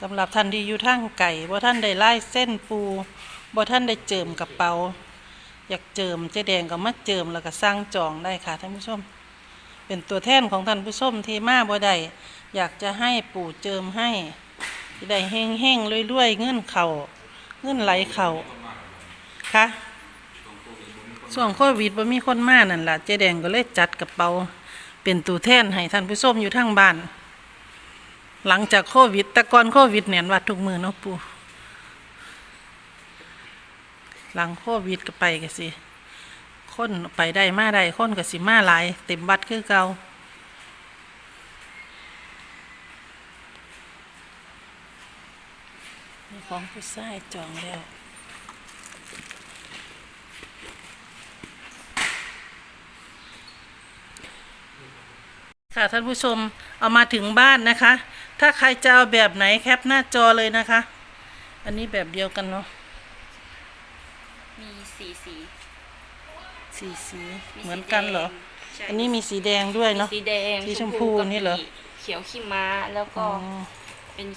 สำหรับท่านที่อยู่ทางไก่บ่ท่านได้ไล่เส้นปูบ่ท่านได้เจิมกระเป๋า อยากเจิมเจ๊แดงก็มาเจิมแล้วก็สร้างจองได้ค่ะท่านผู้ชม เป็นตัวแทนของท่านผู้ชมที่มาบ่ได้อยากจะให้ปู่เจิมให้ที่ได้เฮงเฮงๆรวยๆเงินเข่าเงินไหลเข่าค่ะช่วงโควิดบ่มีคนมานั่นล่ะเจ๊แดงก็เลยจัดกระเป๋าเป็นตัวแทนให้ท่านผู้ชมอยู่ทางบ้าน หลังจากโควิด แต่ก่อนโควิดเนี่ยวัดทุกมือเนาะปู่หลังโควิดก็ไปกันสิคนไปได้มาได้คนก็สิมาหลาย เต็มวัดคือเก่าของผู้ชายจองแล้วค่ะท่านผู้ชมเอามาถึงบ้านนะคะ ถ้าใครจะเอาแบบไหนแคปหน้าจอเลยนะคะ อันนี้แบบเดียวกันเนาะ มีสีสีสีสีมีเหมือนกันเหรอสีแดงใช่อันนี้มีสีแดงด้วยเนาะ สีแดงสีชมพูกับนี่เหรอสีเขียวขี้ม้าแล้วก็อ๋อ เป็น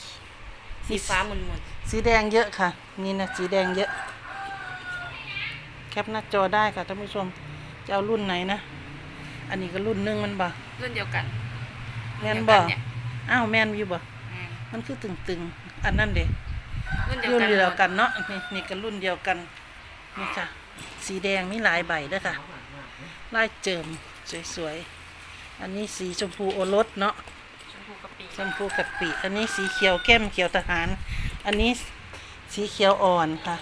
สีฟ้าหมุนหมุนสีแดงเยอะค่ะ นี่นะสีแดงเยอะ แคปหน้าจอได้ค่ะท่านผู้ชม จะเอารุ่นไหนนะ อันนี้ก็รุ่นหนึงมันบ่ๆรุ่นเดียวกันแม่นบ่ เดียวกันเนี่ย อ้าวแม่นอยู่บ่อืมมันคือตึงๆ อันนั้นเด้รุ่นเดียวรุ่นกันเดียวหมดกันเนาะนี่นี่ก็รุ่นเดียวกันนี่ค่ะ สีแดงมีหลายใบเด้อค่ะลายเจิมสวยๆ อันนี้สีชมพูโอรสเนาะชมพูกะปิชมพูกะปิอันนี้สีเขียวเข้มเขียวทหาร อันนี้สีเขียวอ่อนค่ะ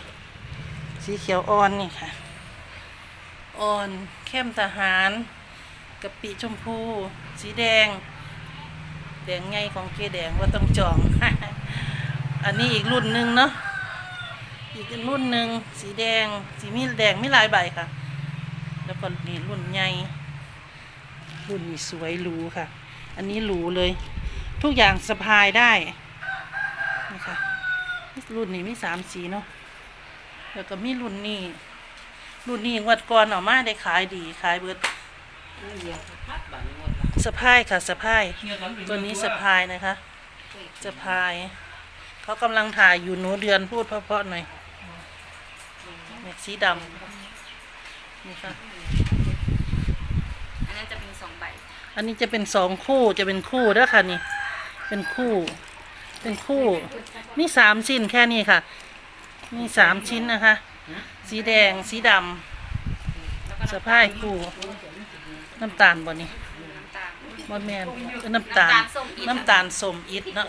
สีเขียวอ่อนนี่ค่ะ อ่อนเข้มทหารกะปิชมพู สีแดง แดงไงของเกแดงว่าต้องจอง อันนี้อีกรุ่นหนึ่งเนาะอีกรุ่นหนึ่งสีแดง สีมีแดงไมีหลายใบค่ะ แล้วก็นี่รุ่นใหญ่รุ่นนี้สวยหรูค่ะ อันนี้หรูเลย ทุกอย่างสะพายได้นะคะรุ่นนี้มีสามสีเนาะแล้วก็มีรุ่นนี้รุ่นนี้งวัดก่อนออกมาได้ขายดีขายเบิด สะพายค่ะสะพายตัวนี้สะพายนะคะสะพาย เขากำลังถ่ายอยู่หนูเดือนพูดเพราะๆหน่อยเนี่ยสีดำนี่ค่ะอันนั้นจะเป็นสองใบอันนี้จะเป็นสองคู่จะเป็นคู่เด้อค่ะนี่ เป็นคู่ เป็นคู่มีสามชิ้นแค่นี้ค่ะมีสามชิ้นนะคะ สีแดงสีดแล้วก็ำสะพายคู่ น้ำตาลบ่นี่น้ำตาลบ่แมนเอ้อน้ำตาลน้ำตาลส้มอิฐน้ำตาลสมอิดเนาะ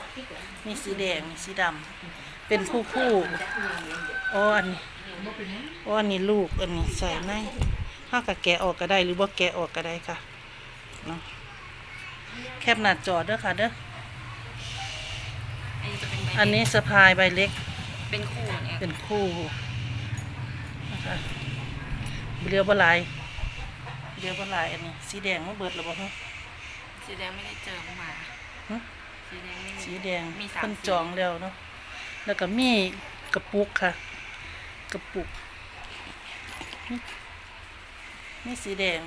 มีสีแดงมีสีดำเป็นคู่คู่อ๋ออันนี้อ๋ออันนี้ลูกอันนี้ใส่ในถ้ากับแกะออกก็ได้หรือว่าแกะออกก็ได้ค่ะเนาะแคบหน้าจอเด้อค่ะเด้ออันนี้จะเป็นใบอันนี้สะพายใบเล็ก เป็นคู่เนี่ยเป็นคู่นะคะเรียวบลายเรียวบลายอันนี้สีแดงมันเบิดหรือเปล่าฮะ สีแดงไม่ได้เจอมาฮะ สีแดงไม่มีสีแดงมีสามคนสีจองแล้วเนาะแล้วก็มีกระปุกค่ะ กระปุกนี่นี่สีแดง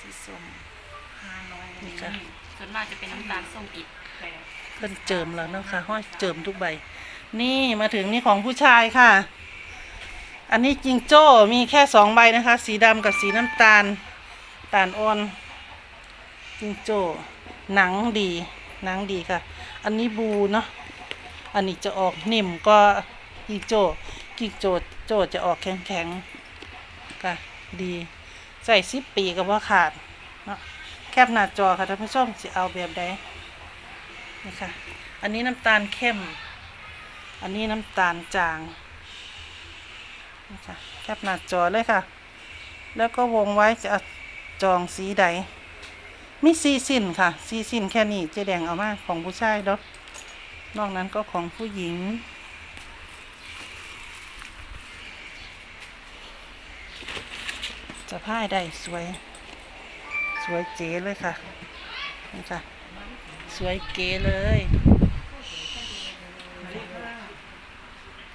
สีส้ม ห้าร้อยนี่ค่ะ ส่วนมากจะเป็นน้ำตาลส้มอิฐเพิ่นเจิมแล้วนะคะห้อยเจิมทุกใบ นี่มาถึงนี่ของผู้ชายค่ะ อันนี้จิงโจ้มีแค่สองใบนะคะ สีดำกับสีน้ำตาลตาลอ่อน จิงโจ้หนังดีหนังดีค่ะ อันนี้บูเนาะอันนี้จะออกนิ่มก็จิงโจ้จิงโจ้โจ้จะออกแข็งแข็งๆค่ะดีใส่สิบปีก็ว่าขาดเนาะแคบหน้าจอค่ะท่านผู้ชมจะเอาแบบใดนี่ค่ะอันนี้น้ำตาลเข้ม อันนี้น้ำตาลจางนี่ค่ะแคปหน้าจอเลยค่ะ แล้วก็วงไว้จะจองสีใด มีสีสิ้นค่ะสีสิ้นแค่นี้เจะแดงเอามาของผู้ชายเนาะนอกนั้นก็ของผู้หญิง จะพ่ายได้สวย สวยเจ๋เลยค่ะนี่ค่ะ สวยเก๋เลย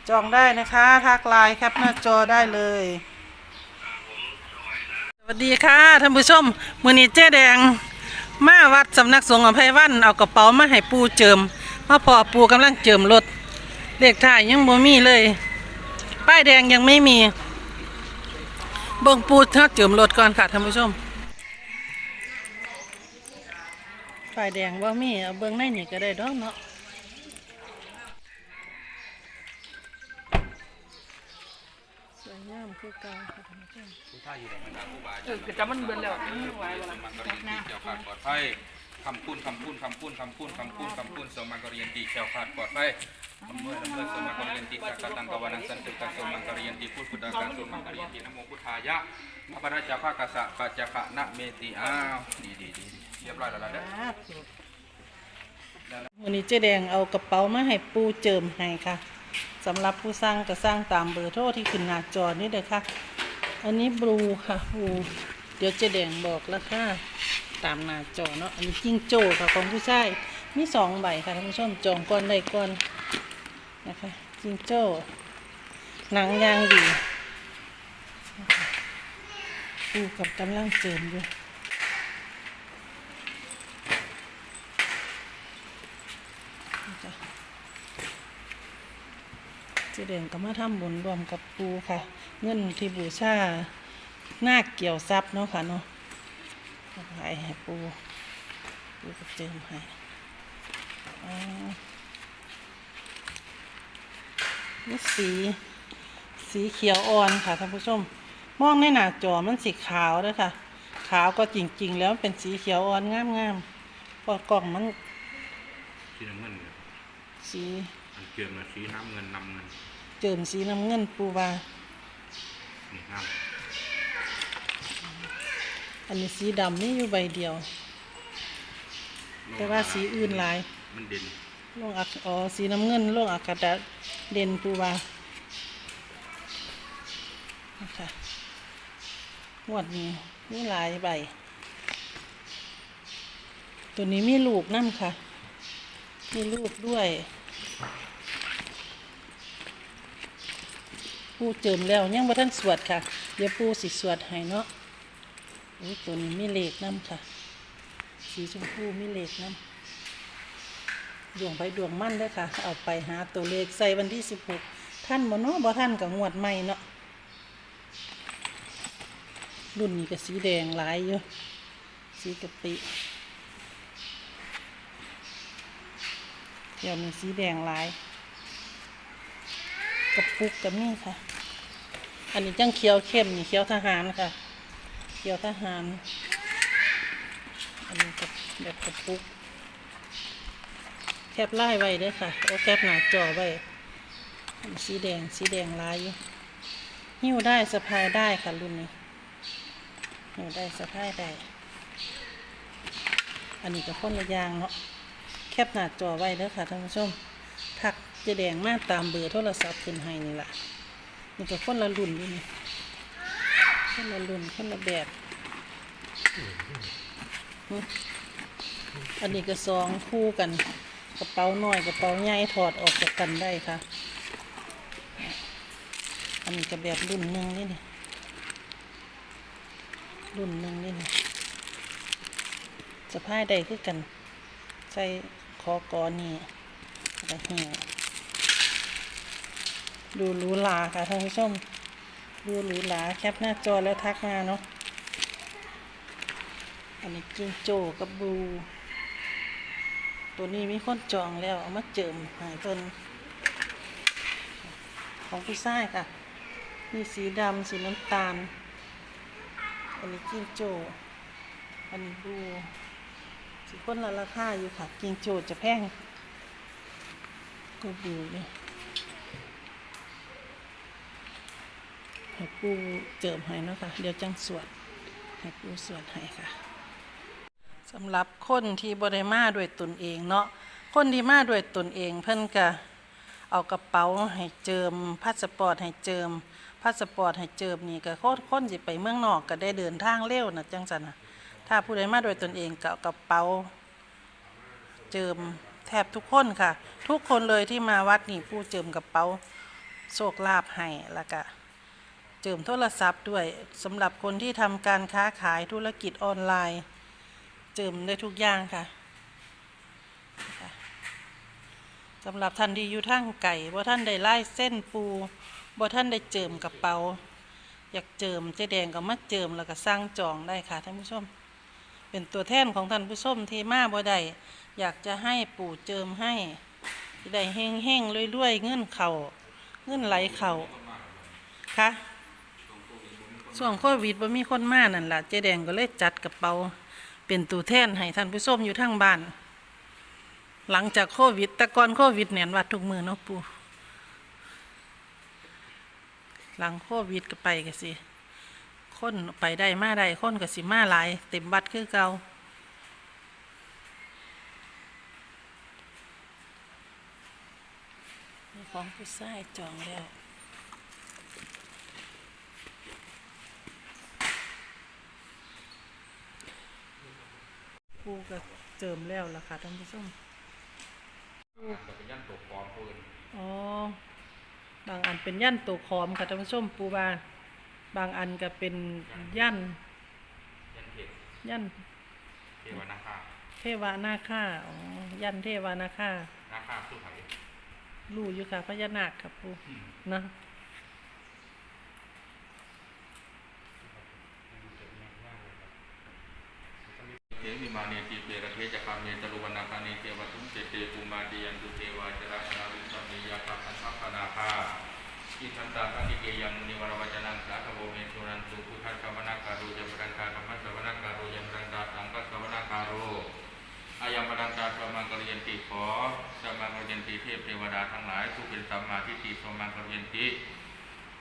จองได้นะคะทักไลน์แคปหน้าจอได้เลยสวัสดีค่ะท่านผู้ชมมือนี้เจ๊แดง มาวัดสำนักสงฆ์อภัยวันเอากระเป๋ามาให้ปูเจิมมาพอปูกำลังเจิมรถเลขท้ายยังบ่มีเลย ป้ายแดงยังไม่มีเบิ่งปูถ้าเจิมรถก่อนค่ะท่านผู้ชมป้ายแดงว่ามีเอาเบิ่งในนี่ก็ได้ดอกเนาะสวยงามคือเก่าะ เออจะมันเบิ่นแล้วไม่ไหวแล้วมันก็เรียนดีแคล้วคลาดปลอดภัยคำพูนคำพูนคำพูนคำพูนคำพูนคำพูนสมังกเรียนดีแคล้วคลาดปลอดภัยลำเมื่อลำเมื่อสมังกเรียนดีสักตังกวานังสันติกังสมังกเรียนดีพุทธพุทธกังสมังกเรียนดีนะโมพุทธายะพระพระเจ้าภาคสะปัจจคะนะเมติอ้าวดีดีดีเรียบร้อยแล้วล่ะเด้อวันนี้เจ๊แดงเอากระเป๋ามาให้ปูเจิมให้ค่ะสำหรับผู้สร้างก็สร้างตามเบอร์โทรที่ขึ้นหน้าจอนี่เลยค่ะ อันนี้บลูค่ะบลูเดี๋ยวจ๊แดงบอกราคาตามหน้าจอเนาะอันนี้จิ้งโจ้ค่ะของผู้ชายมีสองใบค่ะท่านผู้ชมจองก่อนได้ก่อนนะคะจิ้งโจ้หนังยางดีปูกับกำลังเจิมอยู่จะเจเดงก็มาทำบุญรวมกับปูค่ะ เงินที่บูชาหน้าคเกี่ยวทรัพย์เนาะค่ะเนาะก็ให้ให้ปูปูก็เจิมให้อ่านี่สี สีเขียวอ่อนค่ะท่านผู้ชม มองในหน้าจอมันสีขาวเด้วยค่ะ ขาวก็จริง ๆ แล้วมันเป็นสีเขียวอ่อนงามๆเพราะกล่องมัน สีน้ำเงินเนี่ยสีอันเกี่ยวกับสีน้ำเงินน้ำเงิน เจิมสีน้ำเงินปูวา นี่น้อันนี้สีดำนี่อยู่ใบเดียวำแต่ว่าสีอื่นหลาย มันเด่นลงอักอ๋อสีน้ำเงินลงอากาศเด่นปูวานะคะงวดนี้มีหลายใบ ตัวนี้มีลูกนั่นค่ะ มีลูกด้วย ปูเจิมแล้วยังบ่ท่านสวดค่ะ เดี๋ยวปูสิสวดให้เนาะโอ้ยตัวนี้มีเลขน้ำค่ะ สีชมพูมีเลขน้ำดวงไปดวงมั่นด้อค่ะ เอาไปหาตัวเลขใส่วันที่สิบหกท่านบ่เนาะบ่ท่านกับงวดใหม่เนาะรุ่นนี้ก็สีแดงหลายอยู่สีกะปิเดี๋ยวมีสีแดงหลายกระปุกกับนี่ค่ะ อันนี้จังเขียวเข้มนี่เขียวทหารค่ะเขียวทหาร อันนี้กับแบบกระปุกแคบไล่ไว้ด้อค่ะ โอ้แคบหนาจอไว้สีแดงสีแดงลายอยู่หิ้วได้สะพายได้ค่ะรุ่นนี้หิ้วได้สะพายได้อันนี้ก็คนละยางเนาะแคบหนาจอไว้เด้อค่ะท่านผู้ชมทักจะแดงมากตามเบอร์โทรศัพท์ขึ้นให้นี่แหละ นี่ก็คนละรุ่นอยู่นี่คนละรุ่นคนละแบบ อันนี้ก็สองคู่กัน กระเป๋าน้อยกระเป๋าใหญ่ถอดออกจากกันได้ค่ะ อันนี้ก็แบบรุ่นหนึ่งนี่นี่รุ่นหนึ่งนี่นี่สะพายได้คือกัน ใส่คอกอนี่แล้วก็เหี่ย ดูหรูหราค่ะท่านผู้ชม ดูหรูหราแคปหน้าจอแล้วทักมาเนาะ อันนี้จิงโจ้กับบู ตัวนี้มีคนจองแล้วเอามาเจิมหายเพิ่นของพี่ชายค่ะ มีสีดำสีน้ำตาล อันนี้จิงโจ้อันนี้บูสิคนละราคาอยู่ค่ะ กิงโจจะแพงก็ดูเลย ให้ปูเจิมให้เนาะค่ะเดี๋ยวจังสวดให้ปูสวดให้ค่ะสำหรับคนที่บริมาด้วยตนเองเนาะคนที่มาด้วยตนเองเพิ่นก็เอากระเป๋าให้เจิมพาสปอร์ตให้เจิมพาสปอร์ตให้เจิมนี่ก็โคตรคนสิไปเมืองนอกก็ได้เดินทางเร็วนะจังสันนะถ้าผู้ใดมาโดยตนเองก็เอากระเป๋า เจิมแทบทุกคนค่ะ ทุกคนเลยที่มาวัดนี่ผู้เจิมกระเป๋าโชคลาภให้แล้วก็ จิมโทรศัพท์ด้วยสำหรับคนที่ทำการค้าขายธุรกิจออนไลน์ เจิมได้ทุกอย่างค่ะสำหรับท่านที่อยู่ทางไก่บ่ท่านได้ไล่เส้นปูบ่ท่านได้เจิมกระเป๋า อยากเจิมเจ๊แดงก็มาเจิมแล้วก็สร้างจองได้ค่ะท่านผู้ชม เป็นตัวแทนของท่านผู้ชมที่มาบ่ได้อยากจะให้ปู่เจิมให้ได้เฮงเฮงๆรวยๆเงินเข่าเงินไหลเข่าค่ะ ช่วงโควิดบ่มีคนมานั่นล่ะเจ๊แดงก็เลยจัดกระเป๋าเป็นตัวแทนให้ท่านผู้ชมอยู่ทางบ้าน หลังจากโควิดแต่ก่อนโควิดเนี่ยวัดทุกมือเนาะปูหลังโควิดก็ไปกันสิคนไปได้มาได้คนก็สิมาหลาย เต็มบัดคือเก่าของผู้ชายจองแล้ว ปูก็เจิมแล้วล่ะค่ะท่านผู้ชมจะเป็นยันตกฟอมปืนอ๋อบางอันเป็นยันตัวขอมค่ะท่านผู้ชมปูบาบางอันก็เป็นยันยันเทศยันเทวนาคาเทวานาค่าอ๋อยันเทวานาค่านาคาสุไทยรู้อยู่ค่ะพญานาคครับปูนะ เทมิมาเนติเประเทจักาเมตลุวนาคาเนเทวทุมเตเตปุมาเดียันตุเทวาจราชนาวิสัมมิยาคาคันทัพพนาคาอิทันตาคันติเกยังมุนิวรวจนังสาธโวเมสุนันตุพุทธัสสวนาการุยมรังคาธรรมสวนาการุยมรังตาสังกัสสวนาการุอายังมรังตาสวมังกรยันติขอสวมังกรยันติเทพเทวดาทั้งหลายผู้เป็นสัมมาทิฏฐิสว มังกรยันติ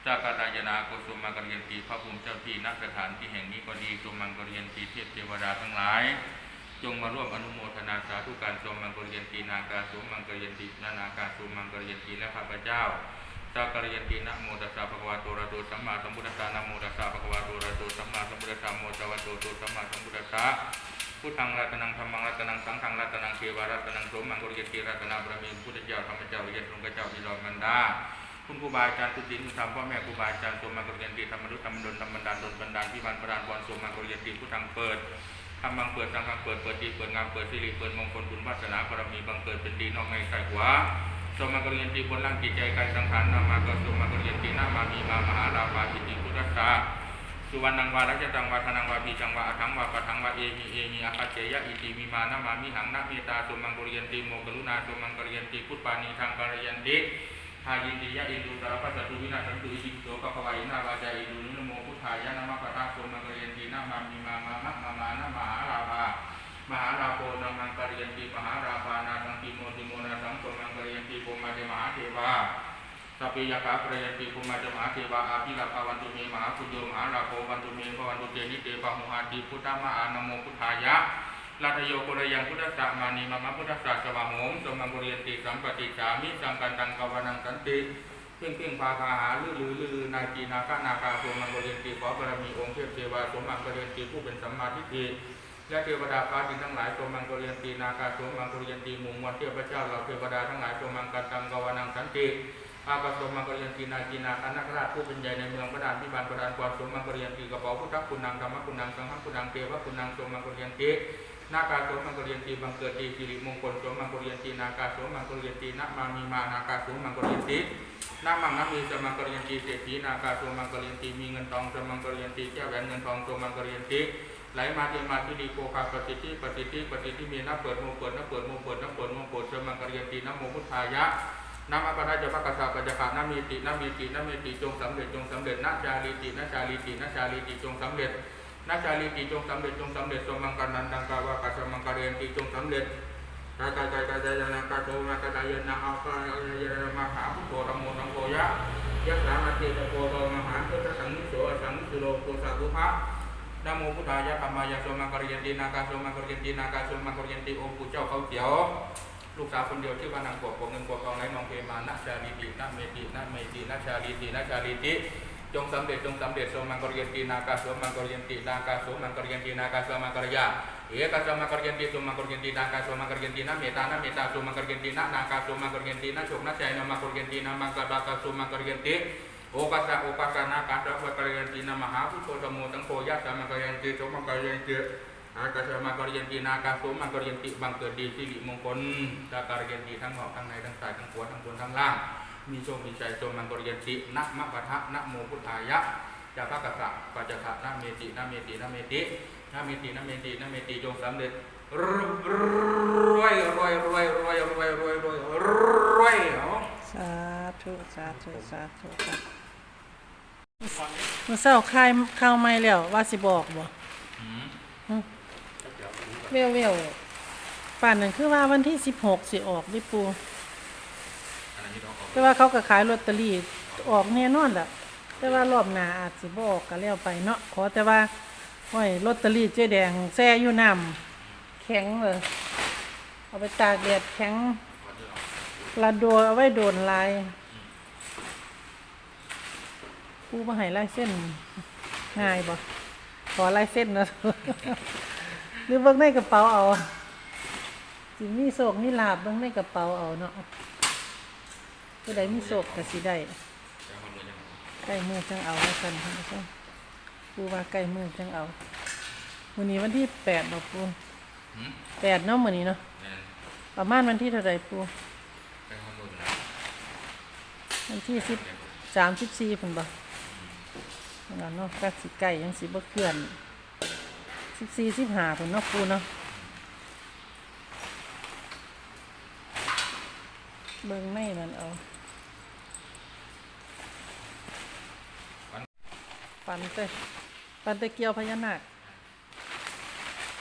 จากกตายนาโกสุมังกรยันตีพระภูมิเจ้าที่ณสถานที่แห่งนี้ก็ดีสุมังกรยันตีเทพเทวดาทั้งหลาย จงมาร่วมอนุโมทนาสาธุการสุมังกรยันตีนากาสุมังกรยันตีนานาคาสุมังกรยันตีและข้าพเจ้าสักกรยันตีนะโมตัสสะภะคะวะโตระโตสัมมาสัมพุทธัสสะนะโมตัสสะภะคะวะโตระโตสัมมาสัมพุทธัสสะโมตวะโตโตสัมมาสัมพุทธัสสะพุทธังรัตนังธรรมังรัตนังสังฆังรัตนังเทวารัตนังสมังกรยันตีรัตนาบรมีพุทธเจ้าธรรมเจ้าวิยตรงกเจ้าวิโรจน์มันดา คุณครูบาอาจารย์ตุตินคุณธรรมพ่อแม่ครูบาอาจารย์สมมากรเรียนดีธรรมรุตธรรมดลธรรมบันดาลดลบันดาลพิบันประดานบอลสมมากรเรียนดีผู้ทางเปิดทำบังเปิดทางทางเปิดเปิดดีเปิดงามเปิดสิริเปิดมงคลบุญวาสนาบารมีบังเกิดเป็นดีนอกในใส่หัวสมมากรเรียนดีบนร่างจิตใจกายสังขารนามากรสมมากรเรียนดีนามามีมามหาลาภาจิติพุทธัสสะสุวรรณังวารัจตังวาธนังวาปีจังวาอัทังวาปะทังวาเอมิเอมิอาคาเจยะอิติมีมานามามิหังนาเมตาสมมังกรเรียนดีโมกรุณาสมมังกรเรียนดีพุทธปานีทางกรเรียนดีายินดียะอินดูตระปัสตุวินาสันตุอิจิโตปะภวายนาวาจาอินดูนโมพุทธายะนะมะปะทะโสมังเรียนตีนะมามีมามามะมามานะมหาราภามหาราโพนะมังกรเรียนตีมหาราภานาสังติโมติโมนะสังโสมังกรเรียนตีโพมาเจมหาเทวาสัพพิยะกาปรยันติภูมาเจมหาเทวาอาภิลาภวันตุเมมหาปุโยมหาราโพวันตุเมภวันตุเตนิเตปะมุหาติพุทธมะอานะโมพุทธายะ ลัทโยโกรยังพุทธสสะมานีมะมะพุทธะสวะโหมสมังกุรียนติสัมปติสามิสังกันตังกวานังสันติเพ่งเพ่งพาคาหาลือลือลือนาจีนาคานาคาสมังกุรียนติขอบารมีองค์เทพเทวาสมังกุรียนติผู้เป็นสัมมาทิฏฐิและเทวดาฟ้าดินทั้งหลายสมังกุรียนตินาคาสมังกุรียนติหมู่มวลเทพเจ้าเหล่าเทวดาทั้งหลายสมังกันตังกวานังสันติอากาสมังกรียนตินาจีนาคานาคราชผู้เป็นใหญ่ในเมืองประดานพิบาลประดานความสมังกรียนติกระเป๋าพุทธคุณนังธรรมคุณนังสังฆคุณนังเทวคุณนังสมังกรียนติ นาคาโสมังกรเรียนตีบังเกิดตีสิริมงคลโสมังกรเรียนตีนาคาโสมังกรเรียนตีนามามีมานาคาโสมังกรเรียนตีนามังนามีสมังกรเรียนตีเศรษฐีนาคาโสมังกรเรียนตีมีเงินทองสมังกรเรียนตีแก้วแหวนเงินทองโสมังกรเรียนตีไหลมาเทมาที่ดีโกคาปฏิทิปฏิทิปฏิทิมีนับเปิดโมเปิดนับเปิดโมเปิดนับเปิดโมเปิดสมังกรเรียนตีนโมพุทธายะนามาปราจะพระกษาปัจจานามีตินามีตินามีติจงสำเร็จจงสำเร็จนาชาลีตินาชาลีตินาชาลีติจงสำเร็จ นาชาลีติจงสำเร็จจงสำเร็จสมังกันนันตังกาวากัสมังกะเรียนติจงสำเร็จกายกายกายกายกายนากาโตมากายยนาอัลกายยนามหาพุทโธธรรมโมสังโฆยะยะสามาเตตะโกโตมหาพุทธสังนิโสสังนิสุโลโกสาภุภะนะโมพุทธายะธรรมายะสมังกะเรียนตินากาสมังกะเรียนตินากาสมังกะเรียนติองค์ปู่เจ้าเขาเขียวลูกสาวคนเดียวชื่ว่านางกวกกวกเงินกวกองไหลนองเพมานะชาลีตินะเมตินะเมตินะชาลีตินะชาลีติ จงสำเร็จจงสำเร็จสมังกรเรียนตีนากาสมังกรเรียนตีนากาสมังกรเรียนตีนากาสมังกรยาเอกาสมังกรเรียนตีสมังกรเรียนตีนากาสมังกรเรียนตีนะเมตานะเมตาสมังกรเรียนตีนะนากาสมังกรเรียนตีนะโชคนะใจนะมังกรเรียนตีนะมังกรบากาสมังกรเรียนตีโอปัสะโอปัสนาการดับกรเรียนตีนะมหาพุทโธธรรมโมตังโพยัสมังกรเรียนตีสมังกรเรียนตีอากาศมากรยันตีนากาสมากรยันติบังเกิดดีสิริมงคลตากรยันตีทั้งหอกทั้งในทั้งใต้ทั้งหัวทั้งบนทั้งล่าง มีโชคมีชัยโจมังกรยันตินะมะปะทะนะโมพุทธายะยาพระกัสสะปัจจคะนะเมตินะเมตินะเมตินะเมตินะเมตินะเมติจงสำเร็จรวยรวยรวยรวยรวยรวยรวยรวยเสาธุสาธุสาธุมือเช้าคลายข้าวไม่แล้วว่าสิบอกบ่อืมเววเววป่านนั้นคือว่าวันที่สิบหกสิออกดิปู แต่ว่าเขาก็ขายลอตเตอรี่ออกแน่นอนแหละแต่ว่ารอบหน้าอาจสิบออกก็แล้วไปเนาะขอแต่ว่าห้อยลอตเตอรี่เจ๊แดงแซ่อยู่น้ำแข็งเลยเอาไปตากแดดแข็งลาดัวเอาไว้โดนลายปูมาให้ลายเส้นง่ายบ่ขอลายเส้นนะหรือเบิ่งในกระเป๋าเอาสิมีโศกมีลาบเบิ่งในกระเป๋าเอาเนาะ ผู้ใดมีโศกก็สิได้จะคนเลยยังใกล้มือจังเอาแล้วกันท่านผู้ชมปูว่าใกล้มือจังเอาวันนี้วันที่แปดเนาะปูหืมแปดเนาะมื้อนี้เนาะแม่นประมาณวันที่เท่าไหร่ปูไปข้อมูลนะวันที่สิบสามสิบสี่พุ่นบ่นั่นเนาะกักสิใกล้ยังสิบ่เคลื่อนสิบสี่สิบห้าพุ่นเนาะปูเนาะเบิ่งไม่นั่นเอา ปันเตปันเตเกียวพญานาค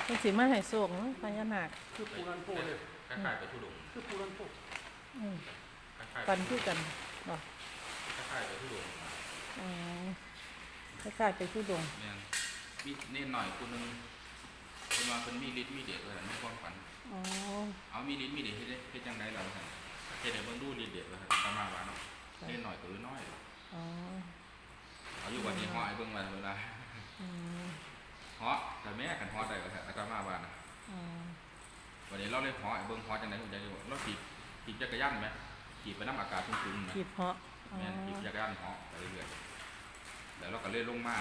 เพิ่นสิมาให้โศกเนาะพญานาคคือปูรันโพเลยคล้ายๆไปทุดงคือปูรันโพอืมคล้ายๆปันคือกันบ่คล้ายๆไปทุดงอืมคล้ายๆไปทุดงค์แม่นมีเน้นหน่อยคนหนึงเป็นว่าเป็นมีฤทธิ์มีเดชเลยในความฝันอ๋อเอามีฤทธิ์มีเดชเฮ็ดได้เฮ็ดจังได๋ล่ะว่าซั่นเฮ็ดให้เบิ่งดูฤทธิ์เดชว่าซั่นประมาณว่าเนาะเน้นหน่อยก็คือน้อยอ๋อ เอาอยู่วันนี้ฮ้อให้เบิ่งว่าเวลาอืมฮ้อแต่แม่กันฮ้อได้ว่าซั่นแล้วก็มาว่านะอืมวันนี้เราเลยฮ้อให้เบิ่งฮ้อจังได๋ผมจะอยู่เราขี่ขี่จักรยานไหมขี่ไปน้ำอากาศสูงๆไหมขีดเพาะอ๋อแม่นขี่จักรยานฮ้อไปเรื่อยๆแล้วเราก็เลยลงมา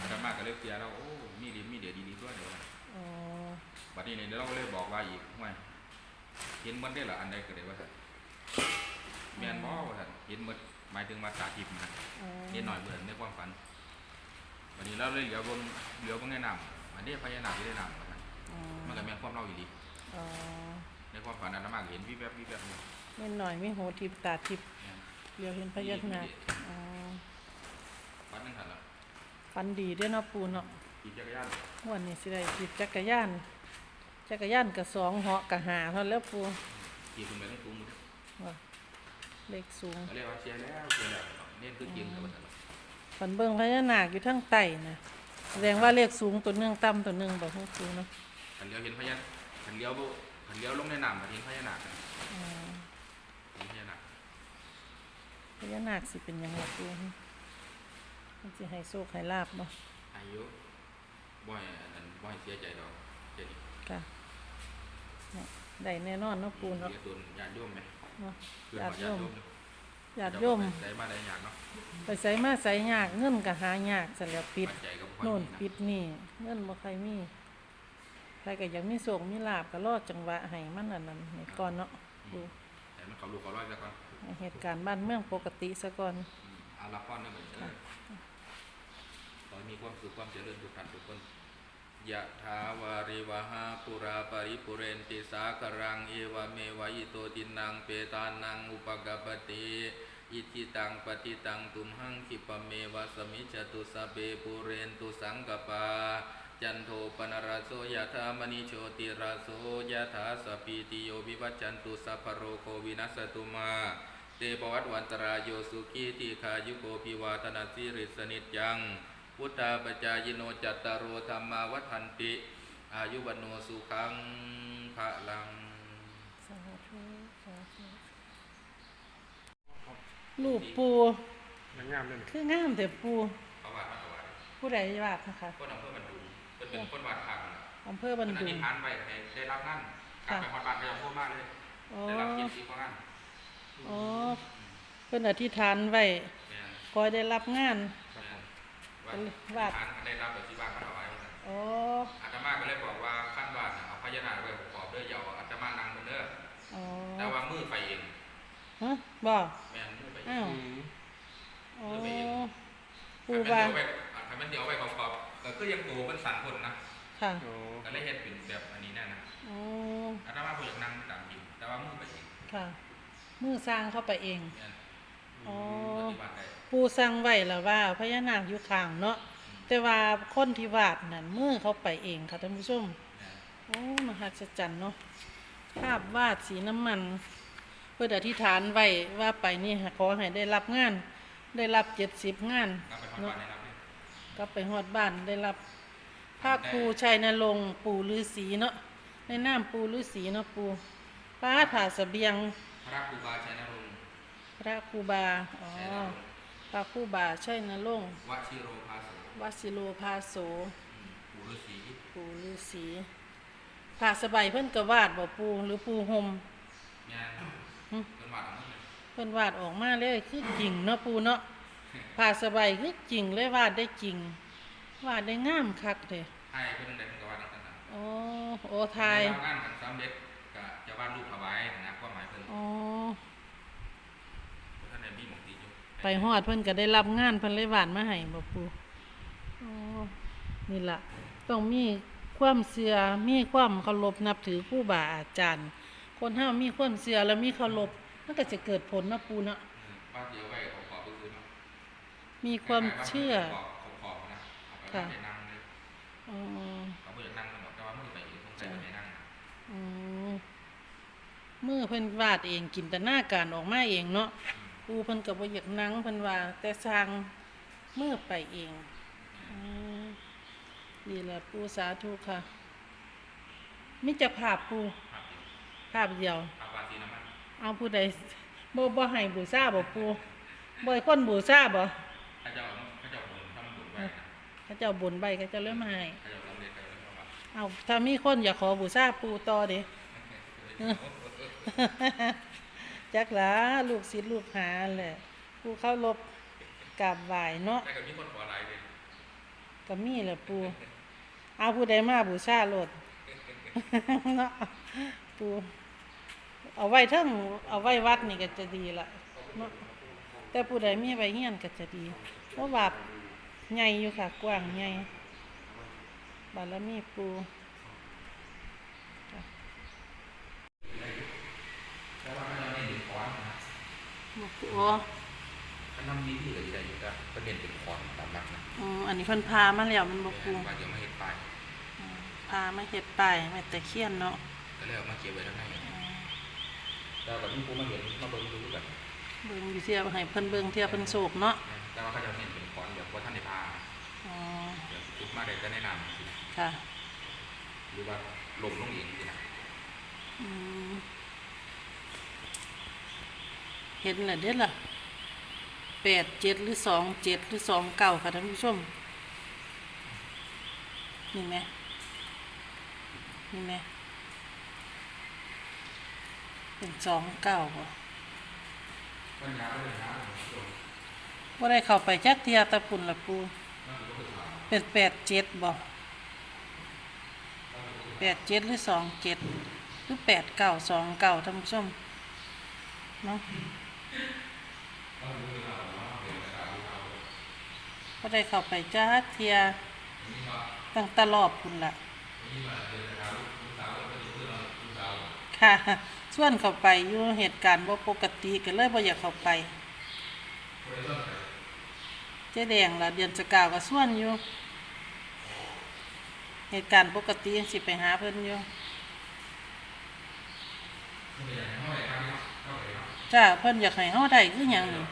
อาตมาก็เลยเสียแล้วโอ้มีฤทธิ์มีเดชดีๆด้วยเดี๋ยวว่าอ๋อบัดนี้เนี่ยเราก็เลยบอกว่าอีกห่วยเห็นหมันได้เหรออันใดก็ได้ว่าซั่นแม่นบ่ว่าซั่นเห็นหมด หมายถึงว่าตาทิพย์นะอ๋อนิดหน่อยเบิ่งในความฝันบัดนี้เราเลยเหลียวเบิ่งเหลียวเบิ่งในน้ำอันนี้พญานาคที่ได้น้ำว่าซั่นอ๋อมันก็แม่นความเล่าอยู่ดีอ๋อในความฝันอาตมาก็เห็นวิแวบวิแวบอยู่นิดหน่อยมีหูทิพย์ตาทิพย์แม่นเรียวเห็นพญานาคอ๋อฝันนึงหั่นล่ะฟันดีเด้วยเนาะปูเนาะขี่จักรยานวันนี้สิได้ขีดจักรยาน จักรยานกับสองเหาะกับหาเท่านั้นแล้วปูขี่ขึ้นไปทั้งสูงหมดว่า เลขสูงก็เรียกว่าเชียร์แล้วเชียร์แล้วเน้นคือจริงกับว่าซั่นล่ะฝันเบิ่งพญานาคอยู่ทั้งไตนะแสดงว่าเลขสูงตัวหนึงต่ำตัวหนึงบอกให้ปูเนาะคันเลี้ยวเห็นพญาคันเลี้ยวบ่คันเลี้ยวลงในน้ำก็เห็นพญานาคอะอ๋อเห็นพญานาคพญานาคสิเป็นหยังไงปูมันสิให้โชคให้ลาบบ่อายุบ่อยอันนั้นบ่อยเสียใจดอกเจดีค่ะเนี่ยได้แน่นอนเนาะปูเนาะเรียกตัวญาติโยมไหม เนาะคือญาหอติดโยญาติมโยมญาติโยมได้มาได้ยากเนาะไปใส่มาใส่ยากเงินก็หายากซะแล้วปิดปัจจัยก็บ่ค่อยโน่นมีะปิดนี่ เงินบ่ใครมีใครก็อยากมีโศกมีลาบก็รอจังหวะให้มันอันนั้นให้ก่อนเนาะดูแต่มันเขาลูกเขาร้อยซะก่อนให้เหตุการณ์บ้านเมืองปกติซะก่อนอืมเอาละพ่อเนี่ยเหมือนเดิมขอให้มีความสุขความเจริญทุกท่านทุกคน ยะถาวาริวหาปุราปริปุเรนติสาครังเอวเมวะอิโตตินังเปตานังอุปกปปติอิจิตังปฏิตังตุมหังคิปเมวะสมิจตุสเปปุเรนตุสังกปาจันโทปนรสโสยะธามณิโชติราโสยะถาสพพีติโยวิวัจจันตุสัพโรโควินัสตุมาเตปวัตวันตรายโยสุขีทีขายุโกภิวาทนาสิริสนิจยัง พุทธาปจายโนจัตตารโอธรรมาวัฏันติ อายุวันโนสุขังภะลังสาธุสาธุลูกปูมันงามเลยคืองามแต่ปูเขาวาดมาถวายผู้ใดวาดนะคะคนอำเภอบันดุงเป็นเป็นคนวาดขังอำเภอบันคนอดุธิงษฐานไว้ให้ได้รับนั่นกลับไปฮอดบ้านก็ยังพูดมากเลยอ๋อได้รับกินสีกว่างั้นอ๋อเพิ่นอธิษฐานไว้แม่นคอยได้รับงานแม่น เป็นวาวาดดอธิษฐานได้รับแบบที่บ้านเขาถวายไว้อ๋ออาตมาก็เลยบอกว่าขั้นวาดน่ะเอาพญานาคไว้ประกอบเด้ออย่าเอาอาตมานั่งเพิ่นเด้ออ๋อแต่ว่ามือไปเองฮะบ่แม่นมือไปเออ้างวอืมอ๋อเออไปเองปูคันบาแม่นเดียวไปคันแม่นเดียวไปประกอบก็คือยังโตเป็นสันคนนะค่ะโอ้ก็เลยเฮ็ดเป็นแบบอันนี้แน่นะอ๋ออาตมาบ่อยากนั่งตามจริงแต่ว่ามือไปเองค่ะมือสร้างเข้าไปเองแม่นอ๋อ ปฏิบัติได้ปูสร้างไว้แล้วว่าพญานาคอยู่ข้างเนาะแต่ว่าคนที่วาดนั่นมือเขาไปเองค่ะท่านผู้ชมแม่นโอ้มหัศจรรย์เนาะภาพวาดสีน้ำมัน เพื่ออธิษฐานไว้ว่าไปนี่ขอให้ได้รับงาน ได้รับเจ็ดสิบงานกลับไปทำเนาะบ้านได้รับเลยก็ไปฮอดบ้านได้รับภาคครูชัยนรงค์ปู่ฤาษีเนาะในน้ำปู่ฤาษีเนาะปู่ป้าผ่าเสบียง พระครูบาชัยนรงค์พระครูบาอ๋อชัยนรงค์ พระครูบาชัยนรงค์วชิโรภาโสวชิโลภาโสอืมปู่ฤาษีปู่ฤาษีผ่าสบายเพิ่นกระวาดบ่ปูหรือปูหมแม่นหึเพิ่นว่าทั้งหมดเลยเพิ่นวาดออกมาเลยคือจริงเนาะปูเนาะผ่าสบายคือจริงเลยวาดได้จริง วาดได้งามคักเลยให้เพิ่นได้เพิ่นก็ว่าทั้งนั้นอ๋อโอทายในงานกันสำเร็จก็จะวาดรูปถวายนะความหมายเพิ่นอ๋อ ท่านได้มีหมองตีอยู่ ไปฮอดเพิ่นก็ได้รับงานเพิ่นเลยวาดมาให้บ่ปูอ๋อนี่ล่ะ ต้องมีความเชื่อมีความเคารพนับถือครูบาอาจารย์ คนเฮามีความเชื่อแล้วมีเคารพมันก็จะเกิดผลเนาะปูเนาะอืมวาดเดียวไว้ขอบขอบก็คือเนาะมีความเชื่อขอบขอบขอบนะเอาไปค่ะไปนั่งเลยอ๋อเขาบ่อยากนั่งกันหรอกแต่ว่ามือไปเองสงสัยจะไปนั่งนะอืมมือเพิ่นวาดเองกินแต่หน้าการออกมาเองเนาะ ปูเพิ่นก็บ่อยากนั่งเพิ่นว่า แต่สร้างมือไปเองอืมนี่แหละปูสาธุค่ะมิจะภาพปูภาพเดียวภาพเดียวภาพวาดสีน้ำมันเอาผู้ใดบ่บ่ให้บูชาบ่ปูบ่ให้คนบูชาบ่ถ้าเจ้าถ้าเจ้าบุญทำบุญไว้นะเขาเจ้าบนใบเขาเจ้าเริ่มให้ถ้าเจ้าสำเร็จก็จะเรียกว่าเอาถ้ามีคนอยากขอบูชาปูต่อเด้ จักหลาลูกศิษย์ลูกหาแหละผู้เข้ารบกราบไหว้เนาะแต่ก็มีคนขอหลายเลยก็มีแหละปูเอาผู้ใดมาบูชาโลดเนาะปูเอาไว้เทิงเอาไว้วัดนี่ก็จะดีละเนาะแต่ผู้ใดมีไว้เฮียนก็จะดีเพราะว่าใหญ่อยู่ค่ะกว้างใหญ่บารมีปู แต่ว่ามันยังไม่ถึงคอนนะ โอ้ถ้าน้ำดีที่เหลืออยู่ได้อยู่ก็ก็เด่นเป็นคอนตามหลักนะอืมอันนี้เพิ่นพามาแล้วมันบ่ปูว่าเดี๋ยวมาเห็ดปลายพามาเฮ็ดป้ายแม่ตะเคียนเนาะก็เลยเอามาเก็บไว้ทั้งในแต่แบบที่ผมมาเห็นมาเบิ่งดูแบบเบิ่งอยู่เที่ยวให้เพิ่นเบิ่งเที่ยวเพิ่นโศกเนาะแต่ว่าเขาจะเห็นเป็นคอนแบบว่าท่านได้พาอ๋อเดี๋ยวทุกมาได้จะแนะนำสินะค่ะหรือว่าลงลงเองสินะอืม เห็นล้วเด้อละแปดเจ็ดหรือสองเจ็ดหรือสองเก้าค่ะท่านผู้ชมนี่ไหมนี่ไหมเป็นสองเก้าบ่วันยาวเลยนะว่าได้เข้าไปจักเทียตะปุ่นละปู เป็นแปดเจ็ดบ่แปดเจ็ดหรือสองเจ็ดหรือแปดเก้าสองเก้าท่านผู้ชมเนาะ ว่าได้เข้าไปจักเทียตั้งตลอบคุณละค่ะส่วนเข้าไปอยู่เหตุการณ์ว่าปกติก็เลยบ่อยากเข้าไป เจ๊แดงละเดือนสกาวก็ส่วนอยู่ เหตุการณ์ปกติยังสิไปหาเพิ่นอยู่จ้าเพิ่นอยากให้เฮาได้คือหยังนี่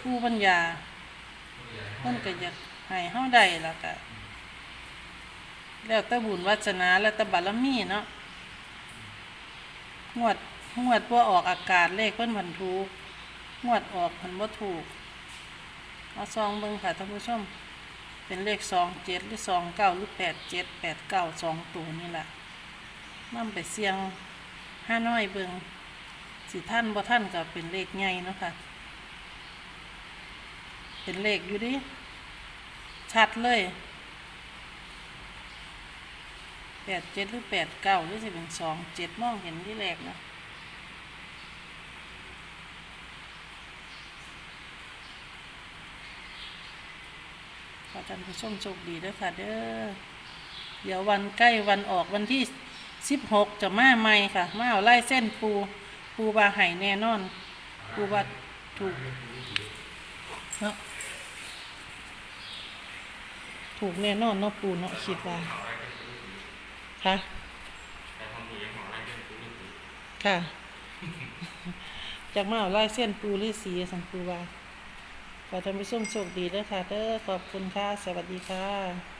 ผู้ปัญญา เพิ่นก็อยากให้เฮาได้ล่ะก็แล้วแต่บุญวาสนาแล้วแต่บารมีเนาะงวดงวดบ่ออกอากาศเลขเพิ่นพันถูกงวดออกพิ่นบ่ถูกเอาซองเบิ่งค่ะท่านผู้ชม เป็นเลขสองเจ็ดหรือสองเก้าหรือแปดเจ็ดแปดเก้าสองตัวนี่แหละนำไปเสียงห้าน้อยเบิ่งสิท่านบ่ท่านก็เป็นเลขใหญ่เนาะค่ะ เป็นเลขอยู่ดิ ชัดเลยแปดเจ็ดหรือแปดเก้าหรือสิเป็นสองเจ็ดมองเห็นที่แรกนะขอท่านผู้ชมโชคดีด้วยค่ะเด้อ เดี๋ยววันใกล้วันออกวันที่สิบหกจะมาใหม่ค่ะ มาเอาไล่เส้นปู ปูบาไห่แน่นอน ปูบาถูกเนาะ ถูกแน่นอนเนาะปูเนาะคิดว่าค่ะค่ะ จากมาเอาลายเส้นปูหรือสีสังปูว่าขอท่านผู้ชมโชคดีด้อค่ะเด้อขอบคุณค่ะ สวัสดีค่ะ